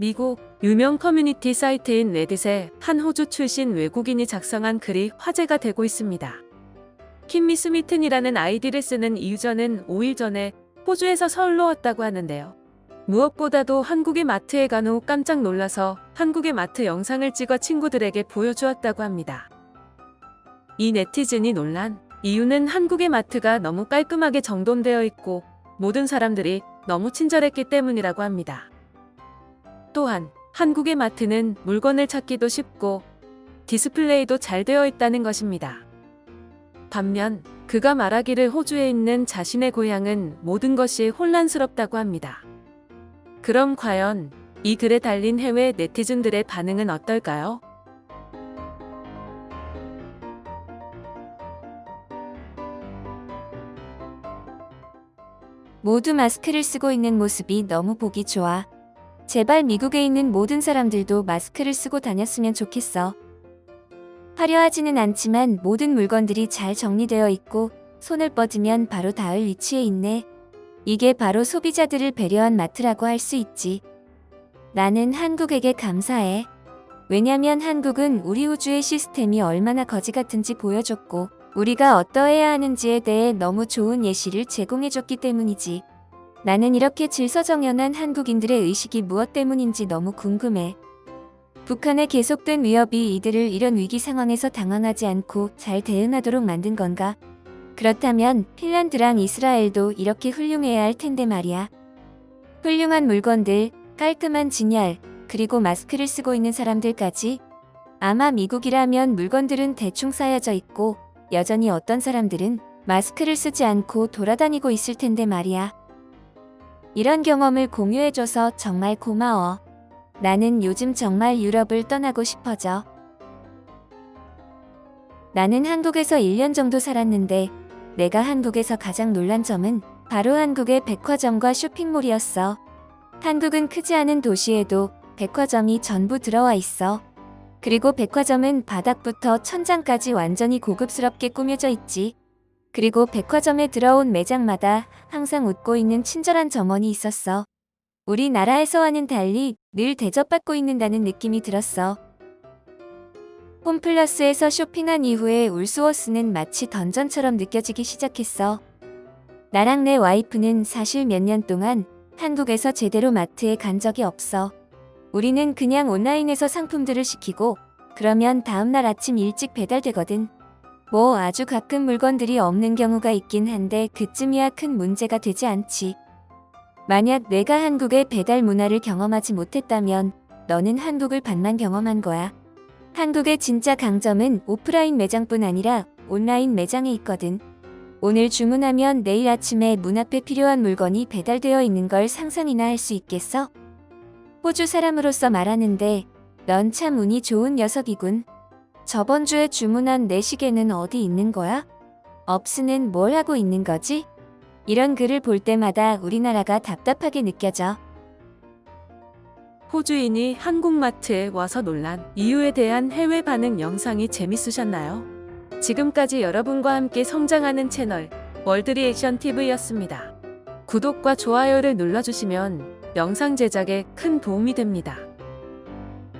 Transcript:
미국 유명 커뮤니티 사이트인 레딧에 한 호주 출신 외국인이 작성한 글이 화제가 되고 있습니다. 킴미 스미튼이라는 아이디를 쓰는 이 유저는 5일 전에 호주에서 서울로 왔다고 하는데요. 무엇보다도 한국의 마트에 간 후 깜짝 놀라서 한국의 마트 영상을 찍어 친구들에게 보여주었다고 합니다. 이 네티즌이 논란 이유는 한국의 마트가 너무 깔끔하게 정돈되어 있고 모든 사람들이 너무 친절했기 때문이라고 합니다. 또한 한국의 마트는 물건을 찾기도 쉽고 디스플레이도 잘 되어 있다는 것입니다. 반면 그가 말하기를 호주에 있는 자신의 고향은 모든 것이 혼란스럽다고 합니다. 그럼 과연 이 글에 달린 해외 네티즌들의 반응은 어떨까요? 모두 마스크를 쓰고 있는 모습이 너무 보기 좋아. 제발 미국에 있는 모든 사람들도 마스크를 쓰고 다녔으면 좋겠어. 화려하지는 않지만 모든 물건들이 잘 정리되어 있고 손을 뻗으면 바로 닿을 위치에 있네. 이게 바로 소비자들을 배려한 마트라고 할 수 있지. 나는 한국에게 감사해. 왜냐면 한국은 우리 우주의 시스템이 얼마나 거지 같은지 보여줬고 우리가 어떠해야 하는지에 대해 너무 좋은 예시를 제공해줬기 때문이지. 나는 이렇게 질서정연한 한국인들의 의식이 무엇 때문인지 너무 궁금해. 북한의 계속된 위협이 이들을 이런 위기 상황에서 당황하지 않고 잘 대응하도록 만든 건가? 그렇다면 핀란드랑 이스라엘도 이렇게 훌륭해야 할 텐데 말이야. 훌륭한 물건들, 깔끔한 진열, 그리고 마스크를 쓰고 있는 사람들까지 아마 미국이라면 물건들은 대충 쌓여져 있고 여전히 어떤 사람들은 마스크를 쓰지 않고 돌아다니고 있을 텐데 말이야. 이런 경험을 공유해줘서 정말 고마워. 나는 요즘 정말 유럽을 떠나고 싶어져. 나는 한국에서 1년 정도 살았는데 내가 한국에서 가장 놀란 점은 바로 한국의 백화점과 쇼핑몰이었어. 한국은 크지 않은 도시에도 백화점이 전부 들어와 있어. 그리고 백화점은 바닥부터 천장까지 완전히 고급스럽게 꾸며져 있지. 그리고 백화점에 들어온 매장마다 항상 웃고 있는 친절한 점원이 있었어. 우리나라에서와는 달리 늘 대접받고 있는다는 느낌이 들었어. 홈플러스에서 쇼핑한 이후에 울스워스는 마치 던전처럼 느껴지기 시작했어. 나랑 내 와이프는 사실 몇 년 동안 한국에서 제대로 마트에 간 적이 없어. 우리는 그냥 온라인에서 상품들을 시키고 그러면 다음날 아침 일찍 배달되거든. 뭐 아주 가끔 물건들이 없는 경우가 있긴 한데 그쯤이야 큰 문제가 되지 않지. 만약 내가 한국의 배달 문화를 경험하지 못했다면 너는 한국을 반만 경험한 거야. 한국의 진짜 강점은 오프라인 매장뿐 아니라 온라인 매장에 있거든. 오늘 주문하면 내일 아침에 문 앞에 필요한 물건이 배달되어 있는 걸 상상이나 할 수 있겠어? 호주 사람으로서 말하는데 넌 참 운이 좋은 녀석이군. 저번 주에 주문한 내 시계는 어디 있는 거야? 업스는 뭘 하고 있는 거지? 이런 글을 볼 때마다 우리나라가 답답하게 느껴져. 호주인이 한국마트에 와서 놀란 이유에 대한 해외 반응 영상이 재밌으셨나요? 지금까지 여러분과 함께 성장하는 채널 월드리액션 TV였습니다. 구독과 좋아요를 눌러주시면 영상 제작에 큰 도움이 됩니다.